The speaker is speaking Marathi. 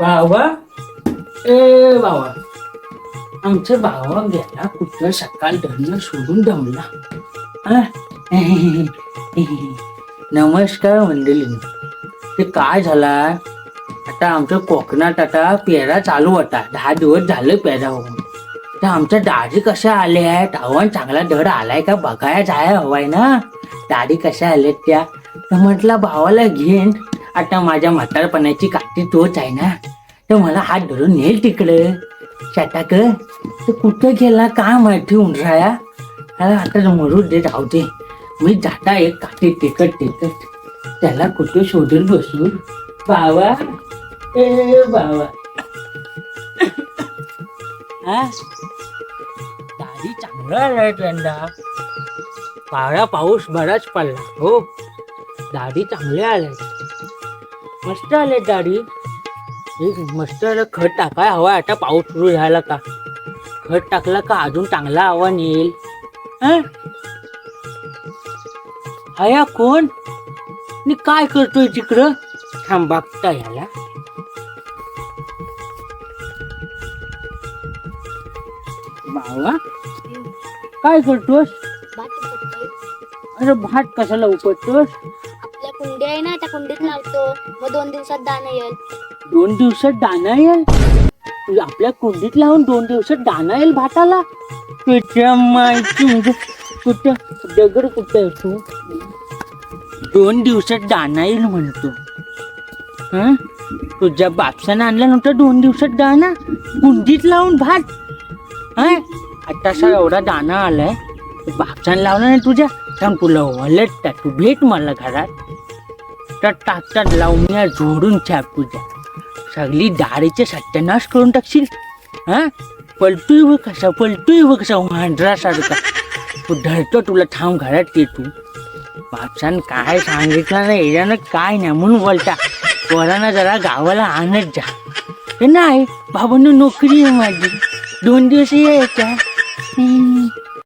बाबा ए बाबा आमचा बाबा गेला कुठं? सकाळ धरणं सोडून दमला. नमस्कार मंडळी. ते काय झाला? आता आमच्या कोकणात आता पेरा चालू होता. दहा दिवस झालं पेरा होऊन तर आमच्या दाढी कशा आल्या आहेत आव्हान चांगला धड आलाय का? बघायला जाय हवाय ना. दाढी कशा आल्यात त्या? तर म्हटलं भावाला घेईन. आता माझ्या म्हातारपणाची काठी तोच आहे ना. तर मला हात धरून नेल तिकडे. शटाक तर कुठं गेला काय माहिती उंडराया अरे आता मरू दे धावते मी जाता एक काठी टिकट तिकट. त्याला कुठे शोधून बसू? बावा. ए बावा. दाढी चांगला आलाय यंदा. पावळा पाऊस बराच पडला हो. दाढी चांगल्या आले. मस्त आले दाढी. एक मस्त आलं खत टाकाय हवा आता पाऊस सुरू झाला का? खत टाकला का अजून चांगला आव्हान येईल हं? हया कोण? मी काय करतोय तिकडं? थांब बघता याला. बाबा काय करतोस. अरे भात कशाला उपटतोस? कुंडी आहे ना त्या कुंडीत लावतो. मग दोन दिवसात दाणं येईल. दोन दिवसात दाना येईल? तू आपल्या कुंडीत लावून दोन दिवसात दाणा येईल भाताला? तुझ्या माहिती म्हणजे कुठं? दगड कुठं आहे तू? दोन दिवसात दाणा येईल म्हणतो. तुझ्या बापसानं आणला नव्हता दोन दिवसात दाणा? कुंडीत लावून भात? आता सर एवढा दाणा आलाय. बापसानं लावला नाही तुझ्या? थांब तुला वलट तू भेट मला घरात. टाकतात टाकतात लावण्या झोडून जोडून छाप तुझ्या सगळी दाढीचे सत्यानाश करून टाकशील. हा? पलतोय व कसा पलतोय व कसा वांढरासारखा तू धरतो तुला थांब घरात ये तू. बापसान काय सांगितलं नाही याच्यानं काय नाही म्हणून बोलता पोरांना जरा गावाला आणत जा. हे नाही बाबांना नोकरी आहे माझी. दोन दिवस यायच्या. हम्म.